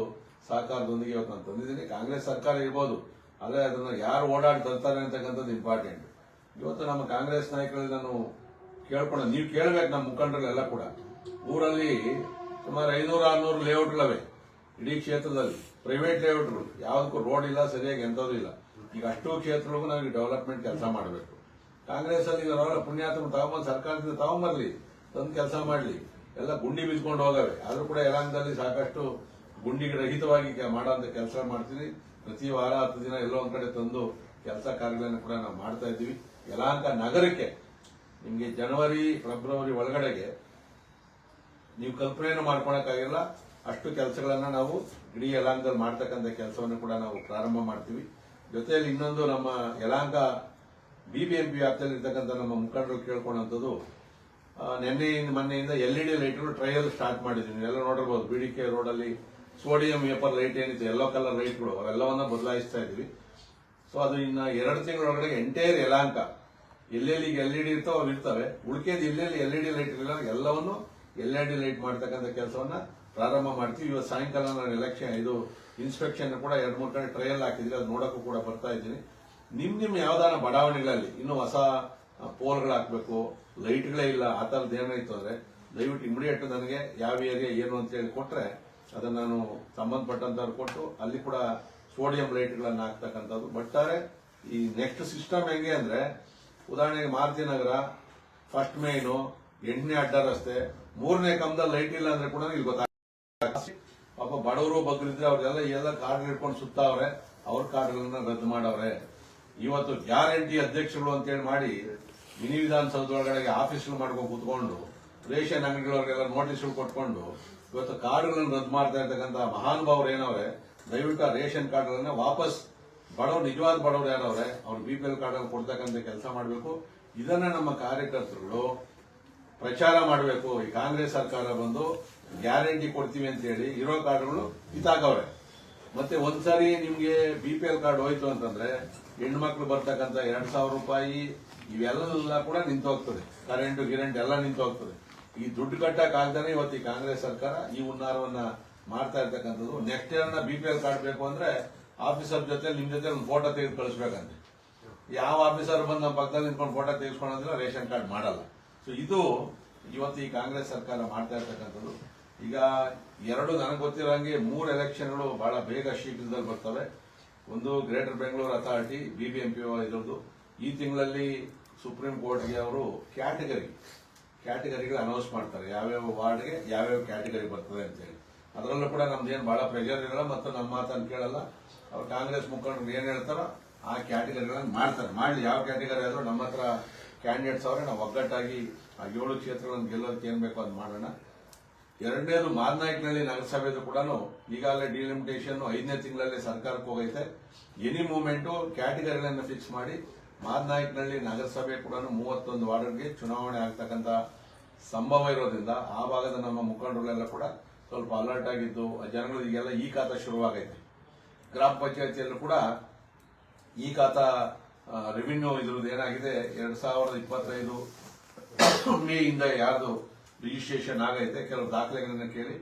ಸಹಕಾರದೊಂದಿಗೆ ಇವತ್ತು ನಾನು ತಂದಿದ್ದೀನಿ. ಕಾಂಗ್ರೆಸ್ ಸರ್ಕಾರ ಇರ್ಬೋದು, ಆದರೆ ಅದನ್ನು ಯಾರು ಓಡಾಡಿ ತರ್ತಾರೆ ಅಂತಕ್ಕಂಥದ್ದು ಇಂಪಾರ್ಟೆಂಟ್ ಇವತ್ತು ನಮ್ಮ ಕಾಂಗ್ರೆಸ್ ನಾಯಕರಲ್ಲಿ ನಾನು ಕೇಳ್ಕೊಂಡು, ನೀವು ಕೇಳ್ಬೇಕು ನಮ್ಮ ಮುಖಂಡರೆಲ್ಲ ಕೂಡ. ಊರಲ್ಲಿ ಸುಮಾರು ಐನೂರು, ಆರ್ನೂರು ಲೇಔಟ್ಗಳವೆ ಇಡೀ ಕ್ಷೇತ್ರದಲ್ಲಿ. ಪ್ರೈವೇಟ್ ಲೇಔಟ್ಗಳು ಯಾವುದಕ್ಕೂ ರೋಡ್ ಇಲ್ಲ, ಸರಿಯಾಗಿ ಎಂಥದ್ದು ಇಲ್ಲ. ಈಗ ಅಷ್ಟು ಕ್ಷೇತ್ರಗಳಿಗೂ ನಾವು ಡೆವಲಪ್ಮೆಂಟ್ ಕೆಲಸ ಮಾಡಬೇಕು. ಕಾಂಗ್ರೆಸ್ ಅಲ್ಲಿ ಇವರೆಲ್ಲ ಪುಣ್ಯಾತ್ಮ ತಗೊಂಬಂದು ಸರ್ಕಾರದಿಂದ ತಗೊಂಬರ್ಲಿ ತಂದು ಕೆಲಸ ಮಾಡಲಿ, ಎಲ್ಲ ಗುಂಡಿ ಬಿದ್ಕೊಂಡು ಹೋಗವೆ. ಆದರೂ ಕೂಡ ಯಲಾಂಗದಲ್ಲಿ ಸಾಕಷ್ಟು ಗುಂಡಿಗೆ ರಹಿತವಾಗಿ ಮಾಡೋ ಮಾಡೋಂಥ ಕೆಲಸ ಮಾಡ್ತೀವಿ. ಪ್ರತಿ ವಾರ ಹತ್ತು ದಿನ ಎಲ್ಲೋ ಒಂದ್ ಕಡೆ ತಂದು ಕೆಲಸ ಕಾರ್ಯಗಳನ್ನು ಕೂಡ ನಾವು ಮಾಡ್ತಾ ಇದ್ದೀವಿ. ಯಲಹಂಕ ನಗರಕ್ಕೆ ನಿಮಗೆ ಜನವರಿ, ಫೆಬ್ರವರಿ ಒಳಗಡೆಗೆ ನೀವು ಕಲ್ಪನೆಯನ್ನು ಮಾಡ್ಕೊಳಕ್ಕಾಗಿಲ್ಲ. ಅಷ್ಟು ಕೆಲಸಗಳನ್ನು ನಾವು ಇಡೀ ಯಲಹಂಕದಲ್ಲಿ ಮಾಡ್ತಕ್ಕಂಥ ಕೆಲಸವನ್ನು ಕೂಡ ನಾವು ಪ್ರಾರಂಭ ಮಾಡ್ತೀವಿ. ಜೊತೆಯಲ್ಲಿ ಇನ್ನೊಂದು ನಮ್ಮ ಯಲಾಂಕ ಬಿಬಿಎಂಪಿ ವ್ಯಾಪ್ತಿಯಲ್ಲಿ ಇರ್ತಕ್ಕಂಥ ನಮ್ಮ ಮುಖಂಡರು ಕೇಳ್ಕೊಳ್ಳುವಂಥದ್ದು ನೆನ್ನೆಯಿಂದ ಮೊನ್ನೆಯಿಂದ ಎಲ್ ಇ ಡಿ ಲೈಟ್ಗಳು ಟ್ರಯಲ್ ಸ್ಟಾರ್ಟ್ ಮಾಡಿದ್ವಿ. ಎಲ್ಲ ನೋಡಿರ್ಬೋದು ಬಿ ಡಿ ಕೆ ರೋಡಲ್ಲಿ ಸೋಡಿಯಂ ವೇಪರ್ ಲೈಟ್ ಏನಿತ್ತು ಎಲ್ಲೋ ಕಲರ್ ಲೈಟ್ಗಳು ಅವೆಲ್ಲವನ್ನ ಬದಲಾಯಿಸ್ತಾ ಇದ್ವಿ. ಸೊ ಅದು ಇನ್ನು ಎರಡು ತಿಂಗಳೊಳಗಡೆ ಎಂಟೈರ್ ಯಲಾಂಕ ಎಲ್ಲೆಲ್ಲಿ ಎಲ್ ಇ ಡಿ ಇರ್ತಾವೆ ಅವು ಇರ್ತವೆ ಉಳಿಕೆದು ಎಲ್ಲೆಲ್ಲಿ ಎಲ್ ಇ ಡಿ ಲೈಟ್ ಇರಲ್ಲ ಎಲ್ಲವನ್ನು ಎಲ್ ಇ ಡಿ ಲೈಟ್ ಮಾಡ್ತಕ್ಕಂಥ ಕೆಲಸವನ್ನ ಪ್ರಾರಂಭ ಮಾಡ್ತೀವಿ. ಇವತ್ತು ಸಾಯಂಕಾಲ ನಾನು ಎಲೆಕ್ಷನ್ ಇದು ಇನ್ಸ್ಪೆಕ್ಷನ್ ಕೂಡ ಎರಡು, ಮೂರು ಕಡೆ ಟ್ರಯಲ್ ಹಾಕಿದ್ರೆ ಅದು ನೋಡಕ್ಕೂ ಕೂಡ ಬರ್ತಾ ಇದ್ದೀನಿ. ನಿಮ್ ನಿಮ್ ಯಾವ್ದಾನ ಬಡಾವಣೆಗಳಲ್ಲಿ ಇನ್ನು ಹೊಸ ಪೋಲ್ಗಳು ಹಾಕಬೇಕು ಲೈಟ್ಗಳೇ ಇಲ್ಲ, ಆ ಥರದ್ದು ಏನಾಯ್ತು ಅಂದರೆ ದಯವಿಟ್ಟು ಇಮಿಡಿಯೇಟ್ ನನಗೆ ಯಾವ ಏರಿಯಾ ಏನು ಅಂತ ಹೇಳಿ ಕೊಟ್ಟರೆ ಅದನ್ನು ನಾನು ಸಂಬಂಧಪಟ್ಟಂಥವ್ರು ಕೊಟ್ಟು ಅಲ್ಲಿ ಕೂಡ ಸೋಡಿಯಂ ಲೈಟ್ಗಳನ್ನು ಹಾಕ್ತಕ್ಕಂಥದ್ದು. ಬಟ್ಟಾರೆ ಈ ನೆಕ್ಸ್ಟ್ ಸಿಸ್ಟಮ್ ಹೆಂಗೆ ಅಂದರೆ ಉದಾಹರಣೆಗೆ ಮಾರುತಿ ನಗರ ಫಸ್ಟ್ ಮೇನು ಎಂಟನೇ ಅಡ್ಡ ರಸ್ತೆ, ಮೂರನೇ ಕಂಬದಲ್ಲಿ ಲೈಟ್ ಇಲ್ಲ ಅಂದ್ರೆ ಕೂಡ ಇಲ್ಲಿ ಗೊತ್ತಾಗ ಬಡವರು ಬಗ್ಗರಿದ್ರೆ ಅವ್ರೆಲ್ಲ ಎಲ್ಲ ಕಾರ್ಡ್ ಹಿಡ್ಕೊಂಡು ಸುತ್ತಾವ್ರೆ ಅವ್ರ ಕಾರ್ಡ್ಗಳನ್ನ ರದ್ದು ಮಾಡವ್ರೆ. ಇವತ್ತು ಗ್ಯಾರಂಟಿ ಅಧ್ಯಕ್ಷರು ಅಂತೇಳಿ ಮಾಡಿ ಮಿನಿ ವಿಧಾನಸೌಧದೊಳಗಡೆ ಆಫೀಸ್ಗಳು ಮಾಡ್ಕೊಂಡು ಕೂತ್ಕೊಂಡು, ರೇಷನ್ ಅಂಗಡಿಗಳವ್ರಿಗೆಲ್ಲ ನೋಟಿಸ್ಗಳು ಕೊಟ್ಕೊಂಡು, ಇವತ್ತು ಕಾರ್ಡ್ಗಳನ್ನು ರದ್ದು ಮಾಡ್ತಾ ಇರ್ತಕ್ಕಂಥ ಮಹಾನುಭಾವರು ಏನವ್ರೆ, ದಯವಿಟ್ಟು ರೇಷನ್ ಕಾರ್ಡ್ಗಳನ್ನ ವಾಪಸ್ ಬಡವ್ರು, ನಿಜವಾದ ಬಡವ್ರು ಯಾರವ್ರೆ, ಅವ್ರು ಬಿ ಪಿ ಎಲ್ ಕಾರ್ಡ್ ಕೊಡ್ತಕ್ಕಂಥ ಕೆಲಸ ಮಾಡಬೇಕು. ಇದನ್ನ ನಮ್ಮ ಕಾರ್ಯಕರ್ತರುಗಳು ಪ್ರಚಾರ ಮಾಡಬೇಕು. ಈ ಕಾಂಗ್ರೆಸ್ ಸರ್ಕಾರ ಬಂದು ಗ್ಯಾರಂಟಿ ಕೊಡ್ತೀವಿ ಅಂತ ಹೇಳಿ ಇರೋ ಕಾರ್ಡ್ಗಳು ಕಿತ್ತಾಕವ್ರೆ ಮತ್ತೆ ಒಂದ್ಸರಿ ನಿಮ್ಗೆ ಬಿ ಪಿ ಎಲ್ ಕಾರ್ಡ್ ಹೋಯ್ತು ಅಂತಂದ್ರೆ ಹೆಣ್ಮಕ್ಳು ಬರ್ತಕ್ಕಂಥ ಎರಡ್ ಸಾವಿರ ರೂಪಾಯಿ ಇವೆಲ್ಲ ಕೂಡ ನಿಂತು ಹೋಗ್ತದೆ ಕರೆಂಟ್ ಗಿರೆಂಟ್ ಎಲ್ಲ ನಿಂತು ಹೋಗ್ತದೆ ಈ ದುಡ್ಡು ಕಟ್ಟಕ್ ಇವತ್ತು ಈ ಕಾಂಗ್ರೆಸ್ ಸರ್ಕಾರ ಈ ಉನ್ನಾರವನ್ನ ಮಾಡ್ತಾ ಇರ್ತಕ್ಕಂಥದ್ದು. Next year B P L card ಬೇಕು ಅಂದ್ರೆ ಆಫೀಸರ್ ಜೊತೆ ನಿಮ್ ಜೊತೆ ಒಂದು ಫೋಟೋ ತೆಗೆದು ಕಳಿಸ್ಬೇಕಂತೆ. ಯಾವ ಆಫೀಸರ್ ಬಂದು ನಮ್ಮ ಪಕ್ಕದಲ್ಲಿ ನಿಂತ್ಕೊಂಡು ಫೋಟೋ ತೆಗೆಸ್ಕೊಂಡ್ರೆ ರೇಷನ್ ಕಾರ್ಡ್ ಮಾಡಲ್ಲ. ಸೊ ಇದು ಇವತ್ತು ಈ ಕಾಂಗ್ರೆಸ್ ಸರ್ಕಾರ ಮಾಡ್ತಾ ಇರ್ತಕ್ಕಂಥದ್ದು. ಈಗ ಎರಡು ನನಗೆ ಗೊತ್ತಿರೋಂಗೆ ಮೂರು ಎಲೆಕ್ಷನ್ಗಳು ಬಹಳ ಬೇಗ ಶೀಘ್ರದಲ್ಲಿ ಬರ್ತವೆ. ಒಂದು ಗ್ರೇಟರ್ ಬೆಂಗಳೂರು ಅಥಾರಿಟಿ, ಬಿಬಿಎಂಪಿ ಇರೋದು ಈ ತಿಂಗಳಲ್ಲಿ ಸುಪ್ರೀಂ ಕೋರ್ಟ್ಗೆ ಅವರು ಕ್ಯಾಟಗರಿ, ಕ್ಯಾಟಗರಿಗಳು ಅನೌನ್ಸ್ ಮಾಡ್ತಾರೆ. ಯಾವ್ಯಾವ ವಾರ್ಡ್ಗೆ ಯಾವ್ಯಾವ ಕ್ಯಾಟಗರಿ ಬರ್ತದೆ ಅಂತ ಹೇಳಿ. ಅದರಲ್ಲೂ ಕೂಡ ನಮ್ದೇನು ಬಹಳ ಪ್ರೆಷರ್ ಇರಲ್ಲ ಮತ್ತು ನಮ್ಮ ಮಾತನ್ನು ಕೇಳಲ್ಲ. ಅವ್ರು ಕಾಂಗ್ರೆಸ್ ಮುಖಂಡರು ಏನು ಹೇಳ್ತಾರೋ ಆ ಕ್ಯಾಟಗರಿಗಳನ್ನು ಮಾಡ್ತಾರೆ. ಮಾಡಲಿ ಯಾವ ಕ್ಯಾಟಗರಿ ಆದರೂ ನಮ್ಮ ಹತ್ರ ಕ್ಯಾಂಡಿಡೇಟ್ಸ್ ಅವರೇ, ನಾವು ಒಗ್ಗಟ್ಟಾಗಿ ಆ ಏಳು ಕ್ಷೇತ್ರಗಳನ್ನು ಗೆಲ್ಲೋದಕ್ಕೆ ಏನು ಬೇಕೋ ಅದು ಮಾಡೋಣ. ಎರಡನೇದು ಮಾರ್ನಾಯ್ಕನಹಳ್ಳಿ ನಗರಸಭೆದು ಕೂಡ ಈಗಾಗಲೇ ಡಿಲಿಮಿಟೇಷನ್ ಐದನೇ ತಿಂಗಳಲ್ಲಿ ಸರ್ಕಾರಕ್ಕೆ ಹೋಗೈತೆ. ಎನಿ ಮೂವ್ಮೆಂಟ್ ಕ್ಯಾಟಗರಿಗಳನ್ನು ಫಿಕ್ಸ್ ಮಾಡಿ ಮಾರ್ನಾಯ್ಕನಹಳ್ಳಿ ನಗರಸಭೆ ಕೂಡ ಮೂವತ್ತೊಂದು ವಾರ್ಡ್ಗೆ ಚುನಾವಣೆ ಆಗ್ತಕ್ಕಂತ ಸಂಭವ ಇರೋದ್ರಿಂದ ಆ ಭಾಗದ ನಮ್ಮ ಮುಖಂಡರುಗಳೆಲ್ಲ ಕೂಡ ಸ್ವಲ್ಪ ಅಲರ್ಟ್ ಆಗಿದ್ದು ಜನಗಳಿಗೆಲ್ಲ ಈ ಖಾತ ಶುರುವಾಗೈತೆ. ಗ್ರಾಮ ಪಂಚಾಯತಿಯಲ್ಲೂ ಕೂಡ ಈ ಖಾತ ರೆವಿನ್ಯೂ ಇದ್ರದ್ದು ಏನಾಗಿದೆ? ಎರಡ್ ಸಾವಿರದ ಇಪ್ಪತ್ತೈದು ಮೇಯಿಂದ ಯಾರ್ದು ರಿಜಿಸ್ಟ್ರೇಷನ್ ಆಗೈತೆ, ಕೆಲವು ದಾಖಲೆಗಳನ್ನ ಕೇಳಿ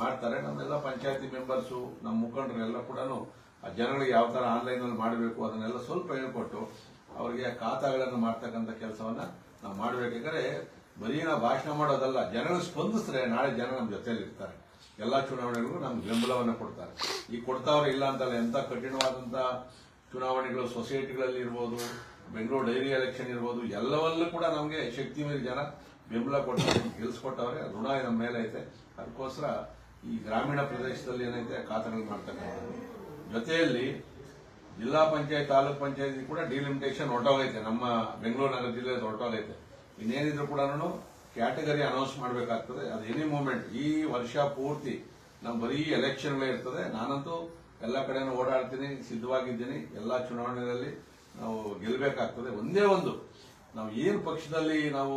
ಮಾಡ್ತಾರೆ. ನಮ್ಮೆಲ್ಲ ಪಂಚಾಯತಿ ಮೆಂಬರ್ಸು, ನಮ್ಮ ಮುಖಂಡರೆಲ್ಲ ಕೂಡ ಆ ಜನಗಳಿಗೆ ಯಾವ ತರ ಆನ್ಲೈನ್ ಅಲ್ಲಿ ಮಾಡಬೇಕು ಅದನ್ನೆಲ್ಲ ಸ್ವಲ್ಪ ಹೇಳ್ಕೊಟ್ಟು ಅವರಿಗೆ ಖಾತಾಗಳನ್ನು ಮಾಡ್ತಕ್ಕಂಥ ಕೆಲಸವನ್ನ ನಾವು ಮಾಡಬೇಕೆಂದ್ರೆ ಬರೀ ನಾವು ಭಾಷಣ ಮಾಡೋದಲ್ಲ ಜನಗಳು ಸ್ಪಂದಿಸಿದ್ರೆ ನಾಳೆ ಜನ ನಮ್ಮ ಜೊತೆಯಲ್ಲಿ ಇರ್ತಾರೆ ಎಲ್ಲಾ ಚುನಾವಣೆಗಳಿಗೂ ನಮ್ಗೆ ಬೆಂಬಲವನ್ನ ಕೊಡ್ತಾರೆ. ಈ ಕೊಡ್ತಾವ್ರೆ ಇಲ್ಲ ಅಂತಲ್ಲ, ಎಂತ ಕಠಿಣವಾದಂಥ ಚುನಾವಣೆಗಳು ಸೊಸೈಟಿಗಳಲ್ಲಿ ಇರ್ಬೋದು, ಬೆಂಗಳೂರು ಡೈರಿ ಎಲೆಕ್ಷನ್ ಇರ್ಬೋದು, ಎಲ್ಲವಲ್ಲೂ ಕೂಡ ನಮಗೆ ಶಕ್ತಿ ಮೇಲೆ ಜನ ಬೆಂಬಲ ಕೊಟ್ಟು ಗೆಲ್ಸ್ಕೊಟ್ಟವ್ರೆ ಋಣ ನಮ್ಮ ಮೇಲೆ ಐತೆ ಅದಕ್ಕೋಸ್ಕರ ಈ ಗ್ರಾಮೀಣ ಪ್ರದೇಶದಲ್ಲಿ ಏನೈತೆ, ಖಾತರಿ ಮಾಡ್ತಕ್ಕಂಥದ್ದು. ಜೊತೆಯಲ್ಲಿ ಜಿಲ್ಲಾ ಪಂಚಾಯತ್, ತಾಲೂಕ್ ಪಂಚಾಯತ್ ಕೂಡ ಡಿಲಿಮಿಟೇಷನ್ ಹೊರಟೋಗೈತೆ. ನಮ್ಮ ಬೆಂಗಳೂರು ನಗರ ಜಿಲ್ಲೆ ಹೊರಟೋಗೈತೆ. ಇನ್ನೇನಿದ್ರು ಕೂಡ ಕ್ಯಾಟಗರಿ ಅನೌನ್ಸ್ ಮಾಡಬೇಕಾಗ್ತದೆ. ಅದು ಎನಿ ಮೂಮೆಂಟ್. ಈ ವರ್ಷ ಪೂರ್ತಿ ನಮ್ಮ ಬರೀ ಎಲೆಕ್ಷನ್ಗಳೇ ಇರ್ತದೆ. ನಾನಂತೂ ಎಲ್ಲ ಕಡೆನೂ ಓಡಾಡ್ತೀನಿ, ಸಿದ್ಧವಾಗಿದ್ದೀನಿ. ಎಲ್ಲಾ ಚುನಾವಣೆಗಳಲ್ಲಿ ನಾವು ಗೆಲ್ಲಬೇಕಾಗ್ತದೆ ಒಂದೇ ಒಂದು. ನಾವು ಏನು ಪಕ್ಷದಲ್ಲಿ ನಾವು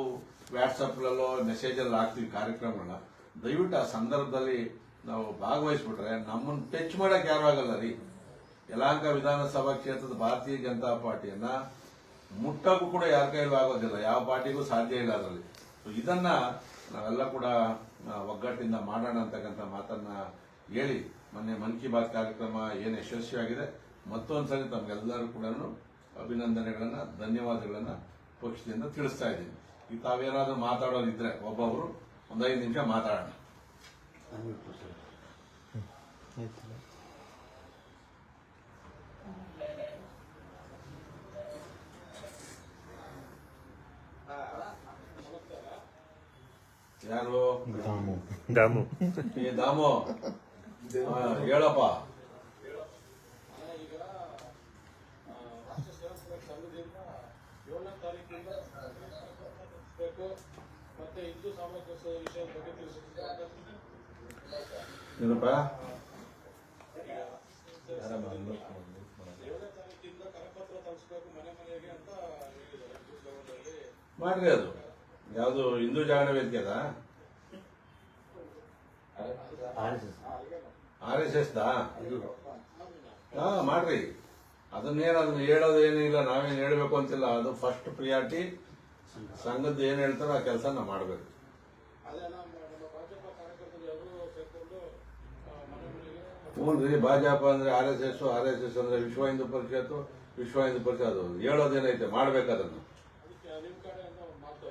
ವಾಟ್ಸಪ್ಗಳಲ್ಲೋ ಮೆಸೇಜಲ್ಲಿ ಹಾಕ್ತೀವಿ ಕಾರ್ಯಕ್ರಮಗಳನ್ನ, ದಯವಿಟ್ಟು ಆ ಸಂದರ್ಭದಲ್ಲಿ ನಾವು ಭಾಗವಹಿಸ್ಬಿಟ್ರೆ ನಮ್ಮನ್ನು ಟಚ್ ಮಾಡಕ್ ಯಾರು ಆಗಲ್ಲ ರೀ. ಯಲಹಂಕ ವಿಧಾನಸಭಾ ಕ್ಷೇತ್ರದ ಭಾರತೀಯ ಜನತಾ ಪಾರ್ಟಿಯನ್ನ ಮುಟ್ಟಕ್ಕೂ ಕೂಡ ಯಾರ ಕೈಲೂ ಆಗೋದಿಲ್ಲ. ಯಾವ ಪಾರ್ಟಿಗೂ ಸಾಧ್ಯ ಇಲ್ಲ ಅದರಲ್ಲಿ. ಸೊ ಇದನ್ನ ನಾವೆಲ್ಲ ಕೂಡ ಒಗ್ಗಟ್ಟಿಂದ ಮಾಡೋಣ ಅಂತಕ್ಕಂಥ ಮಾತನ್ನ ಹೇಳಿ ಮೊನ್ನೆ ಮನ್ ಕಿ ಬಾತ್ ಕಾರ್ಯಕ್ರಮ ಏನು ಯಶಸ್ವಿಯಾಗಿದೆ. ಮತ್ತೊಂದ್ಸರಿ ತಮ್ಗೆಲ್ಲರೂ ಕೂಡ ಅಭಿನಂದನೆಗಳನ್ನ, ಧನ್ಯವಾದಗಳನ್ನ ಪಕ್ಷದಿಂದ ತಿಳಿಸ್ತಾ ಇದ್ದೀನಿ. ಈಗ ತಾವೇನಾದ್ರೂ ಮಾತಾಡೋದಿದ್ರೆ ಒಬ್ಬೊಬ್ರು ಒಂದೈದು ನಿಮಿಷ ಮಾತಾಡೋಣ. ಯಾರು? ದಾಮು. ಏ ದಾಮು. ಹೇಳಪ್ಪ. ಬೇಕು ಮತ್ತೆ ಹಿಂದೂ ಸಾಮರಸ್ಯ ವಿಷಯದ ಬಗ್ಗೆ ತಿಳಿಸಿದ್ದಾರೆ ಮಾಡ್ರಿ ಅದು. ಯಾವುದು ಹಿಂದೂ ಜಾಗರಣ ವೇದಿಕೆ ಅದ? ಆರ್ ಎಸ್ ಎಸ್ ದಾ ಹಾ ಮಾಡ್ರಿ. ಅದನ್ನೇನು ಅದನ್ನ ಹೇಳೋದು ಏನಿಲ್ಲ ನಾವೇನು ಹೇಳಬೇಕು ಅಂತಿಲ್ಲ. ಅದು ಫಸ್ಟ್ ಪ್ರಿಯಾರಿಟಿ ಸಂಘದ ಏನ್ ಹೇಳ್ತಾರೋ ಆ ಕೆಲಸ ನಾವು ಮಾಡ್ಬೇಕು ಹ್ಞೂ ರೀ ಭಾಜಪ ಅಂದ್ರೆ R S S R S S ಅಂದ್ರೆ ವಿಶ್ವ ಹಿಂದೂ ಪರಿಷತ್ತು ವಿಶ್ವ ಹಿಂದೂ ಪರಿಷತ್ತು. ಅದು ಹೇಳೋದೇನೈತೆ ಮಾಡ್ಬೇಕದನ್ನು ಅದಕ್ಕೆ ನಿಮ್ಮ ಕಡೆಯಿಂದ ಒಂದು ಮಾತು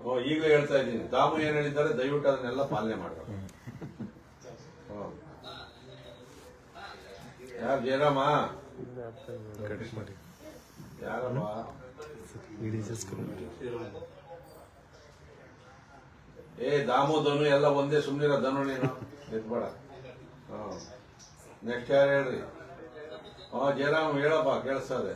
ಹ್ಞೂ ಈಗಲೇ ಹೇಳ್ತಾ ಇದ್ದೀನಿ. ತಾವು ಏನ್ ಹೇಳಿದ್ದಾರೆ? ದಯವಿಟ್ಟು ಅದನ್ನೆಲ್ಲ ಪಾಲನೆ ಮಾಡಬೇಕು ಹ್ಞೂ ಯಾರು ಜಯರಾಮ? ಕಟ್ ಮಾಡಿ ಯಾರಮ್ಮ ಏ ದಾಮು ಧನು ಎಲ್ಲ ಒಂದೇ ಸುಮ್ಮನೆ ಧನು ನೀನು. ಎತ್ಬೇಡ ನೆಕ್ಸ್ಟ್ ಯಾರು ಹೇಳ್ರಿ? ಹಾ ಜಯರಾಮ್ ಹೇಳಪ್ಪ ಕೇಳಿಸ್ತದೆ